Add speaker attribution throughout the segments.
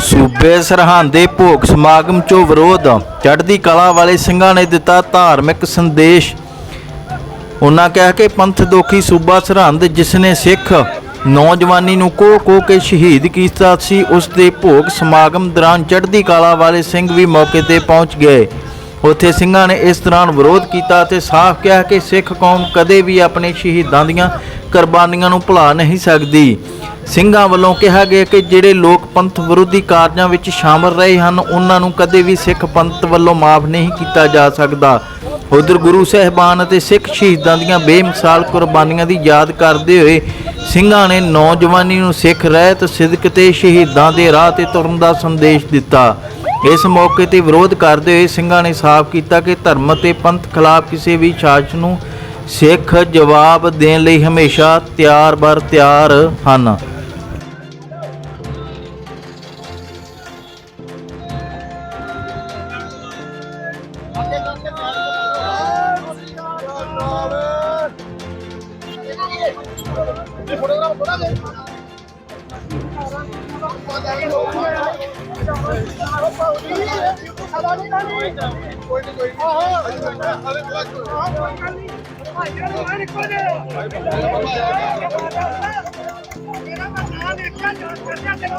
Speaker 1: ਸੂਬੇ ਸਰਹੰਦ ਦੇ ਭੋਗ ਸਮਾਗਮ 'ਚੋਂ ਵਿਰੋਧ, ਚੜ੍ਹਦੀ ਕਲਾ ਵਾਲੇ ਸਿੰਘਾਂ ਨੇ ਦਿੱਤਾ ਧਾਰਮਿਕ ਸੰਦੇਸ਼। ਉਹਨਾਂ ਕਿਹਾ ਕਿ ਪੰਥ ਦੋਖੀ ਸੂਬਾ ਸਰਹੰਦ, ਜਿਸ ਨੇ ਸਿੱਖ ਨੌਜਵਾਨੀ ਨੂੰ ਕੋ ਕੋਹ ਕੇ ਸ਼ਹੀਦ ਕੀਤਾ ਸੀ, ਉਸ ਦੇ ਭੋਗ ਸਮਾਗਮ ਦੌਰਾਨ ਚੜ੍ਹਦੀ ਕਲਾ ਵਾਲੇ ਸਿੰਘ ਵੀ ਮੌਕੇ ਤੇ ਪਹੁੰਚ ਗਏ। ਉੱਥੇ ਸਿੰਘਾਂ ਨੇ ਇਸ ਦੌਰਾਨ ਵਿਰੋਧ ਕੀਤਾ ਤੇ ਸਾਫ਼ ਕਿਹਾ ਕਿ ਸਿੱਖ ਕੌਮ ਕਦੇ ਵੀ ਆਪਣੇ ਸ਼ਹੀਦਾਂ ਦੀਆਂ ਕੁਰਬਾਨੀਆਂ ਨੂੰ ਭੁਲਾ ਨਹੀਂ ਸਕਦੀ। ਸਿੰਘਾਂ ਵੱਲੋਂ ਕਿਹਾ ਗਿਆ ਕਿ ਜਿਹੜੇ ਲੋਕ ਪੰਥ ਵਿਰੋਧੀ ਕਾਰਜਾਂ ਵਿੱਚ ਸ਼ਾਮਲ ਰਹੇ ਹਨ, ਉਹਨਾਂ ਨੂੰ ਕਦੇ ਵੀ ਸਿੱਖ ਪੰਥ ਵੱਲੋਂ ਮਾਫ ਨਹੀਂ ਕੀਤਾ ਜਾ ਸਕਦਾ। ਉਧਰ ਗੁਰੂ ਸਾਹਿਬਾਨ ਅਤੇ ਸਿੱਖ ਸ਼ਹੀਦਾਂ ਦੀਆਂ ਬੇਮਿਸਾਲ ਕੁਰਬਾਨੀਆਂ ਦੀ ਯਾਦ ਕਰਦੇ ਹੋਏ ਸਿੰਘਾਂ ਨੇ ਨੌਜਵਾਨੀ ਨੂੰ ਸਿੱਖ, ਰਹਿਤ, ਸਿਦਕ ਤੇ ਸ਼ਹੀਦਾਂ ਦੇ ਰਾਹ ਤੇ ਤੁਰਨ ਦਾ ਸੰਦੇਸ਼ ਦਿੱਤਾ। ਇਸ ਮੌਕੇ ਤੇ ਵਿਰੋਧ ਕਰਦੇ ਹੋਏ ਸਿੰਘਾਂ ਨੇ ਸਾਫ਼ ਕੀਤਾ ਕਿ ਧਰਮ ਤੇ ਪੰਥ ਖਿਲਾਫ ਕਿਸੇ ਵੀ ਸਾਜ਼ਿਸ਼ ਨੂੰ ਸਿੱਖ ਜਵਾਬ ਦੇਣ ਲਈ ਹਮੇਸ਼ਾ ਤਿਆਰ ਬਰ ਤਿਆਰ ਹਨ।
Speaker 2: ਮੇਰਾ ਨਾਮ ਦੇਖਿਆ ਜਾਣ ਕਰਿਆ ਤੇਰਾ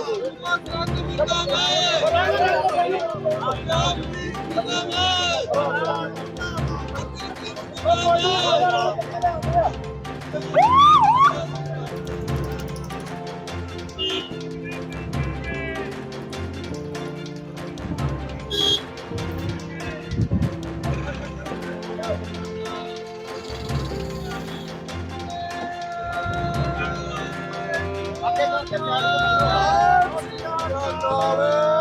Speaker 2: Oke, oke, oke. Hallelujah.